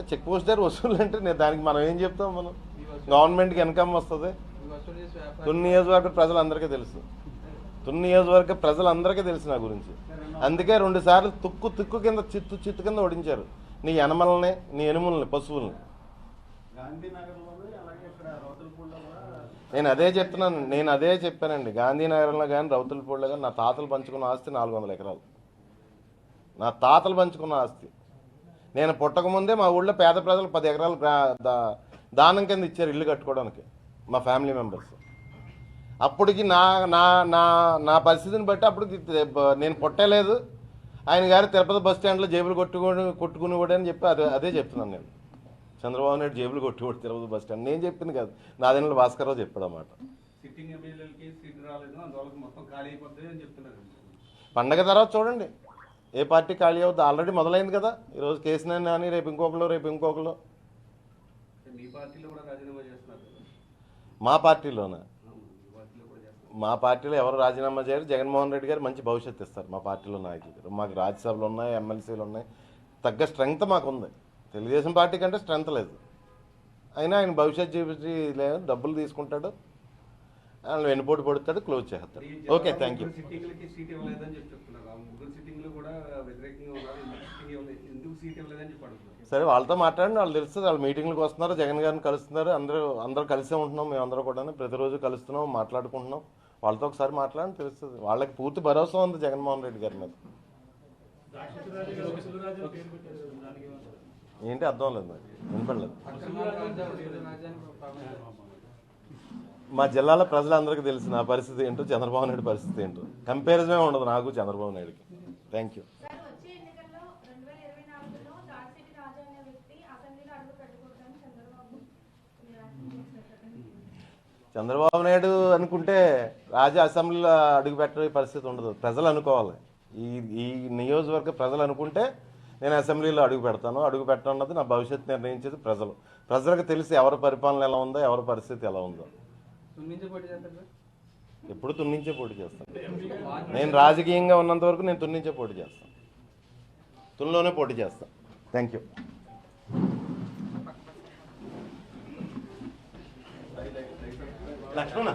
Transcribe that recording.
Check post దగ్గర వసూలు అంటే నేను దానికి మనం ఏం చెప్తాం మనం? గవర్నమెంట్కి ఇన్కమ్ వస్తుంది. తుని నియోజకవర్గ ప్రజలందరికీ తెలుసు. తుని నియోజకవర్గ ప్రజలందరికీ తెలుసు నా గురించి. అందుకే రెండు సార్లు తుక్కు తుక్కు కింద చిత్తు చిత్తు కింద ఓడించారు నీ ఎనమలని నీ ఎనుములని పశువుల్ని. నేను అదే చెప్తున్నాను. నేను అదే చెప్పానండి. గాంధీనగరంలో కానీ రౌతులపూడిలో కానీ నా తాతలు పంచుకున్న ఆస్తి నాలుగు వందల ఎకరాలు. నా తాతలు పంచుకున్న ఆస్తి. నేను పుట్టకముందే మా ఊళ్ళో పేద ప్రజలు పది ఎకరాలు దానం కింద ఇచ్చారు ఇల్లు కట్టుకోవడానికి మా ఫ్యామిలీ మెంబర్స్. అప్పటికి నా నా నా నా పరిస్థితిని బట్టి అప్పటికి నేను పుట్టలేదు. ఆయన గారు తిరుపతి బస్ స్టాండ్లో జేబులు కొట్టుకొని కొట్టుకునేవాడు అని చెప్పి అదే అదే చెప్తున్నాను నేను. చంద్రబాబు నాయుడు జేబులు కొట్టుకోడు తిరుపతి బస్ స్టాండ్. నేను చెప్పింది కాదు. నాదేళ్ళ భాస్కర్రావు చెప్పాడు అన్నమాట. పండగ తర్వాత చూడండి. ఏ పార్టీ ఖాళీ అవుద్ది? ఆల్రెడీ మొదలైంది కదా. ఈరోజు కేసీఆర్ అని రేపు ఇంకొకరు రేపు ఇంకొకరు మీ పార్టీలోనే? పార్టీలో మా పార్టీలో ఎవరు రాజీనామా చేయరు. జగన్మోహన్ రెడ్డి గారు మంచి భవిష్యత్తు ఇస్తారు మా పార్టీలో నాయకులు మాకు రాజ్యసభలు ఉన్నాయి ఎమ్మెల్సీలు ఉన్నాయి. తగ్గ స్ట్రెంగ్త్ మాకు ఉంది తెలుగుదేశం పార్టీ కంటే స్ట్రెంగ్త్ లేదు. అయినా ఆయన భవిష్యత్ చూపించి లేదు డబ్బులు తీసుకుంటాడు. ఆయన వెన్నుపోటు పడుతాడు క్లోజ్ చేస్తాడు ఓకే థ్యాంక్ యూ సరే వాళ్ళతో మాట్లాడండి వాళ్ళు తెలుస్తుంది వాళ్ళు మీటింగ్లకు వస్తున్నారు జగన్ గారిని కలుస్తున్నారు అందరూ అందరూ కలిసే ఉంటున్నాం మేమందరూ కూడా ప్రతిరోజు కలుస్తున్నాం మాట్లాడుకుంటున్నాం వాళ్ళతో ఒకసారి మాట్లాడండి తెలుస్తుంది వాళ్ళకి పూర్తి భరోసా ఉంది జగన్మోహన్ రెడ్డి గారి మీద ఏంటి అర్థం లేదు నాకు వినపడలేదు మా జిల్లాలో ప్రజలందరికీ తెలుసు నా పరిస్థితి ఏంటో చంద్రబాబు నాయుడు పరిస్థితి ఏంటో. కంపారిజనే ఉండదు నాకు చంద్రబాబు నాయుడుకి. థ్యాంక్ యూ చంద్రబాబు నాయుడు అనుకుంటే రాజా అసెంబ్లీలో అడుగుపెట్టే పరిస్థితి ఉండదు. ప్రజలు అనుకోవాలి. ఈ ఈ నియోజకవర్గ ప్రజలు అనుకుంటే నేను అసెంబ్లీలో అడుగు పెడతాను. అడుగు పెట్టన్నది నా భవిష్యత్తు నిర్ణయించేది ప్రజలు. ప్రజలకు తెలిసి ఎవరి పరిపాలన ఎలా ఉందో ఎవరి పరిస్థితి ఎలా ఉందో. ఎప్పుడు తున్నించే పోటీ చేస్తాను. నేను రాజకీయంగా ఉన్నంత వరకు నేను తున్నించే పోటీ చేస్తాను. తునిలోనే పోటీ చేస్తాను. Thank you Lakshmana.